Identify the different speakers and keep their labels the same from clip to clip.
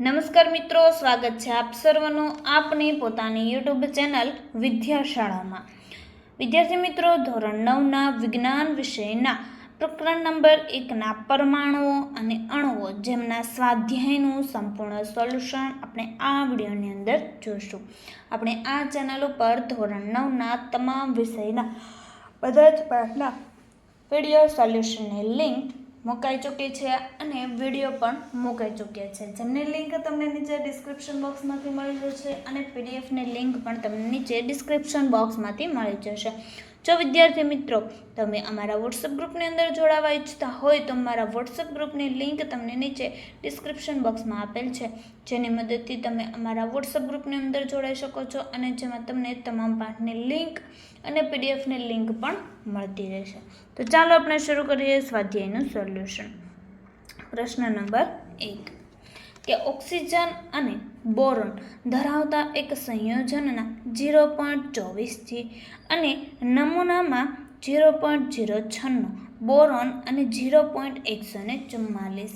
Speaker 1: નમસ્કાર મિત્રો, સ્વાગત છે આપ સર્વનું આપની પોતાની યુટ્યુબ ચેનલ વિદ્યાશાળામાં. વિદ્યાર્થી મિત્રો, ધોરણ નવના વિજ્ઞાન વિષયના પ્રકરણ નંબર એકના પરમાણુઓ અને અણુઓ જેમના સ્વાધ્યાયનું સંપૂર્ણ સોલ્યુશન આપણે આ વિડીયોની અંદર જોઈશું. આપણે આ ચેનલ ઉપર ધોરણ નવના તમામ વિષયના બધા જ પાઠના વીડિયો, સોલ્યુશનની લિંક મુકાઈ ચૂકી છે અને વીડિયો પણ મુકાઈ ચૂક્યા છે. જેમની લિંક તમને નીચે ડિસ્ક્રિપ્શન બોક્સમાંથી મળી જશે અને પીડીએફની લિંક પણ તમને નીચે ડિસ્ક્રિપ્શન બોક્સમાંથી મળી જશે. જો વિદ્યાર્થી મિત્રો, તમે અમારા વોટ્સઅપ ગ્રુપની અંદર જોડાવા ઈચ્છતા હોય તો અમારા વોટ્સઅપ ગ્રુપની લિંક તમને નીચે ડિસ્ક્રિપ્શન બોક્સમાં આપેલ છે. જેની મદદથી તમે અમારા વોટ્સઅપ ગ્રુપની અંદર જોડાઈ શકો છો અને જેમાં તમને તમામ પાઠની લિંક અને પીડીએફની લિંક પણ મળતી રહેશે. તો ચાલો આપણે શરૂ કરીએ સ્વાધ્યાયનું સોલ્યુશન. પ્રશ્ન નંબર એક. કે ઓક્સિજન અને બોરોન ધરાવતા એક સંયોજનના ઝીરો પોઈન્ટ ચોવીસથી અને નમૂનામાં ઝીરો પોઈન્ટ ઝીરો છન્નું, બોરોન અને ઝીરો પોઈન્ટ એકસો ને ચુમ્માલીસ.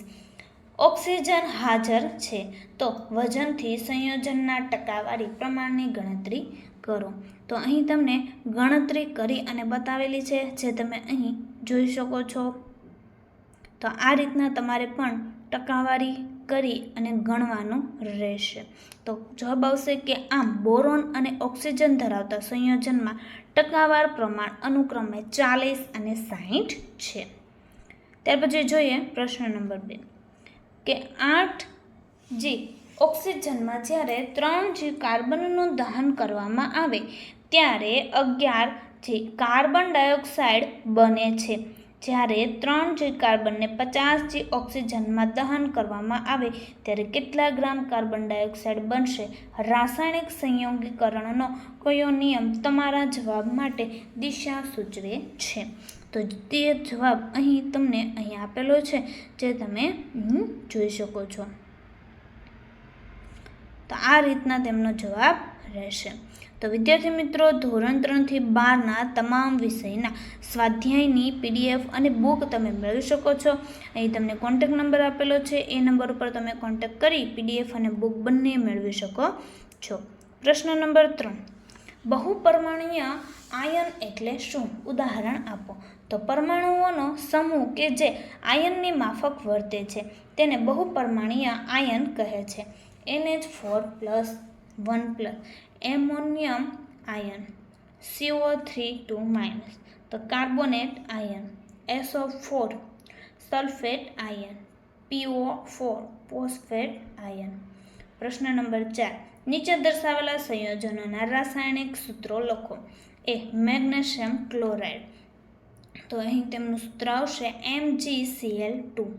Speaker 1: ઓક્સિજન હાજર છે તો વજનથી સંયોજનના ટકાવારી પ્રમાણની ગણતરી કરો. તો અહીં તમને ગણતરી કરી અને બતાવેલી છે જે તમે અહીં જોઈ શકો છો. તો આ રીતના તમારે પણ ટકાવારી કરી અને ગણવાનું રહેશે. તો જવાબ આવશે કે આમ બોરોન અને ઓક્સિજન ધરાવતા સંયોજનમાં ટકાવાર પ્રમાણ અનુક્રમે ચાલીસ અને સાહીઠ છે. ત્યાર પછી જોઈએ પ્રશ્ન નંબર બે. કે આઠ જી ઓક્સિજનમાં જ્યારે ત્રણ જી કાર્બનનું દહન કરવામાં આવે, ત્યારે અગિયાર જે કાર્બન ડાયોક્સાઇડ બને છે. જ્યારે ત્રણ જી કાર્બનને પચાસ જી ઓક્સિજનમાં દહન કરવામાં આવે, ત્યારે કેટલા ગ્રામ કાર્બન ડાયોક્સાઇડ બનશે? રાસાયણિક સંયોગીકરણનો કયો નિયમ તમારા જવાબ માટે દિશા સૂચવે છે? તો તે જવાબ અહીં તમને અહીં આપેલો છે, જે તમે જોઈ શકો છો. તો આ રીતના તેમનો જવાબ રહેશે. તો વિદ્યાર્થી મિત્રો, ધોરણ ત્રણથી બારના તમામ વિષયના સ્વાધ્યાયની પીડીએફ અને બુક તમે મેળવી શકો છો. અહીં તમને કોન્ટેક નંબર આપેલો છે. એ નંબર ઉપર તમે કોન્ટેક કરી પીડીએફ અને બુક બંને મેળવી શકો છો. પ્રશ્ન નંબર ત્રણ. બહુપરમાણીય આયન એટલે શું? ઉદાહરણ આપો. તો પરમાણુઓનો સમૂહ કે જે આયનની માફક વર્તે છે, તેને બહુપરમાણીય આયન કહે છે. NH four plus one plus. Ammonium ion, CO three two minus. તો carbonate ion SO four, sulphate ion PO four phosphate ion. પ્રશ્ન નંબર ચાર. નીચે દર્શાવેલા સંયોજનોના રાસાયણિક સૂત્રો લખો. A, magnesium chloride. તો અહીં તેમનું સૂત્ર આવશે એમ જી સીએલ ટુ.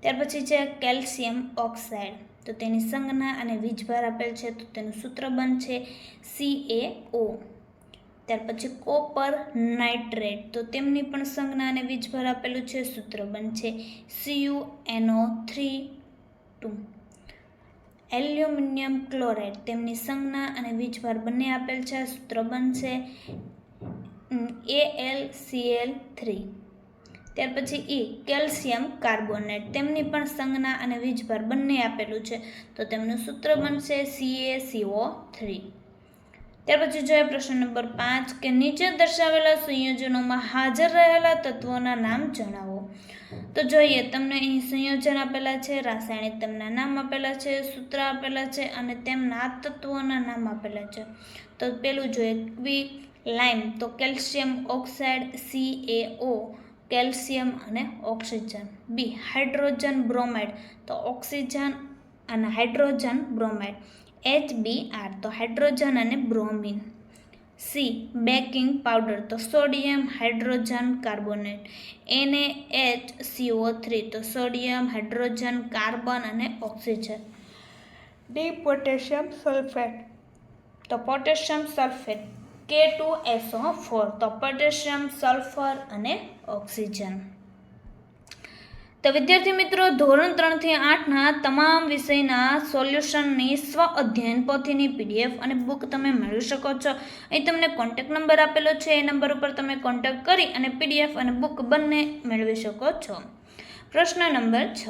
Speaker 1: ત્યાર પછી છે કેલ્શિયમ ઓક્સાઇડ. તો તેની સંજ્ઞા અને વીજભાર આપેલ છે, તો તેનું સૂત્ર બનશે સી એ ઓ ત્યાર પછી કોપર નાઇટ્રેટ, તો તેમની પણ સંજ્ઞા અને વીજભાર આપેલું છે, સૂત્ર બનશે CU NO three two aluminium chloride, તેમની સંજ્ઞા અને વીજભાર બંને આપેલ છે સૂત્ર બનશે A L C L three ત્યાર પછી ઈ કેલ્શિયમ કાર્બોનેટ, તેમની પણ સંજ્ઞા અને વીજભાર બંને આપેલું છે. તો તેમનું સૂત્ર બનશે સીએસીઓ થ્રી ત્યાર પછી જોઈએ પ્રશ્ન નંબર પાંચ કે નીચે દર્શાવેલા સંયોજનોમાં હાજર રહેલા તત્વોના નામ જણાવો. તો જોઈએ, તમને અહીં સંયોજન આપેલા છે, રાસાયણિક તેમના નામ આપેલા છે, સૂત્ર આપેલા છે અને તેમના તત્વોના નામ આપેલા છે. તો પેલું જોઈએ ક્વિક લાઇમ, તો calcium oxide C A O calcium અને ઓક્સિજન. B, hydrogen bromide. તો ઓક્સિજન અને hydrogen bromide. H B R, તો હાઇડ્રોજન અને બ્રોમિન. સી, બેકિંગ પાવડર, તો સોડિયમ હાઇડ્રોજન કાર્બોનેટ. એને એચ સીઓ થ્રી, તો સોડિયમ હાઇડ્રોજન કાર્બન અને ઓક્સિજન. D, potassium sulphate. તો potassium sulphate. K two SO four તો પોટેશિયમ સલ્ફર અને oxygen તો વિદ્યાર્થી મિત્રો, ધોરણ ત્રણથી આઠના તમામ વિષયના સોલ્યુશનની સ્વ અધ્યયન પોથીની પીડીએફ અને બુક તમે મેળવી શકો છો. અહીં તમને કોન્ટેક નંબર આપેલો છે, એ નંબર ઉપર તમે કોન્ટેક કરી અને પીડીએફ અને બુક બંને મેળવી શકો છો. પ્રશ્ન નંબર છ,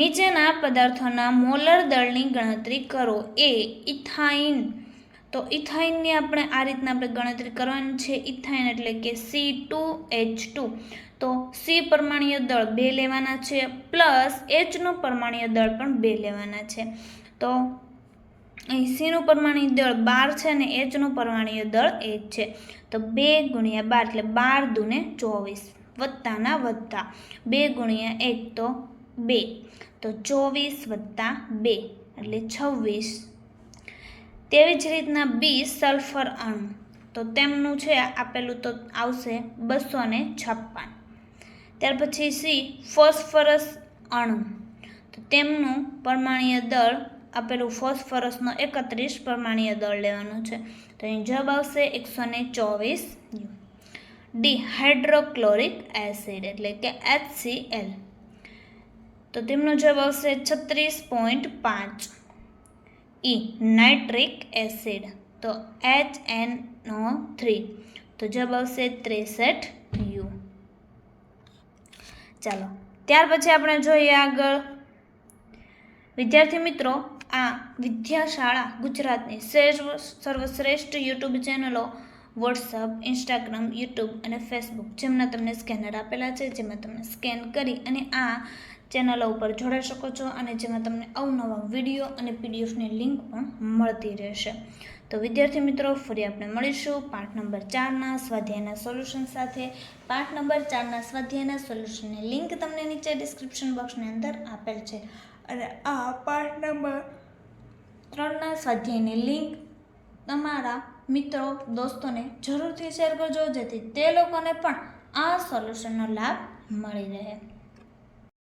Speaker 1: નીચેના પદાર્થોના મોલર દળની ગણતરી કરો. એ ઇથાઇન તો ઇથાઇનની આપણે આ રીતના આપણે ગણતરી કરવાની છે. ઇથાઇન એટલે કે સી ટુ એચ ટુ તો સી પરમાણીય દળ બે લેવાના છે પ્લસ એચનું પરમાણીય દળ પણ બે લેવાના છે. તો અહીં સીનું પરમાણીય દળ બાર છે અને એચનું પરમાણીય દળ એક છે. તો બે ગુણ્યા બાર એટલે બાર દુને ચોવીસ વત્તાના વત્તા. બે ગુણ્યા એક તો બે. તો ચોવીસ વત્તા બે એટલે છવ્વીસ. તેવી જ રીતના બી સલ્ફર અણુ. તો તેમનું છે, આપેલું તો આવશે બસો ને છપ્પન. ત્યાર પછી સી ફોસ્ફરસ અણુ. તો તેમનું પરમાણીય દળ, આપેલું ફોસ્ફરસનો એકત્રીસ પરમાણીય દળ લેવાનું છે. તો અહીં જવાબ આવશે એકસો ને ચોવીસ ડી હાઇડ્રોક્લોરિક એસિડ એટલે કે HCl તો તેમનો જવાબ આવશે છત્રીસ પોઈન્ટ પાંચ. E nitric acid. તો એચ એન નો થ્રી. તો જવાબ આવશે ત્રેસઠ યુ. ચાલો, ત્યાર પછી આપણે જોઈએ આગળ. વિદ્યાર્થી મિત્રો, આ વિદ્યાશાળા ગુજરાતની સર્વ, સર્વશ્રેષ્ઠ યુટ્યુબ ચેનલો, વોટ્સઅપ, ઇન્સ્ટાગ્રામ, યુટ્યુબ અને ફેસબુક, જેમના તમને સ્કેનર આપેલા છે, જેમાં તમે સ્કેન કરી અને આ ચેનલો ઉપર જોડાઈ શકો છો અને જેમાં તમને અવનવા વીડિયો અને પીડીએફની લિંક પણ મળતી રહેશે. તો વિદ્યાર્થી મિત્રો, ફરી આપણે મળીશું પાઠ નંબર ચારના સ્વાધ્યાયના સોલ્યુશન સાથે. પાઠ નંબર ચારના સ્વાધ્યાયના સોલ્યુશનની લિંક તમને નીચે ડિસ્ક્રિપ્શન બોક્સની અંદર આપેલ છે. અને આ પાઠ નંબર ત્રણના સ્વાધ્યાયની લિંક તમારા મિત્રો, દોસ્તોને જરૂરથી શેર કરજો જેથી તે લોકોને પણ આ સોલ્યુશનનો લાભ મળી રહે.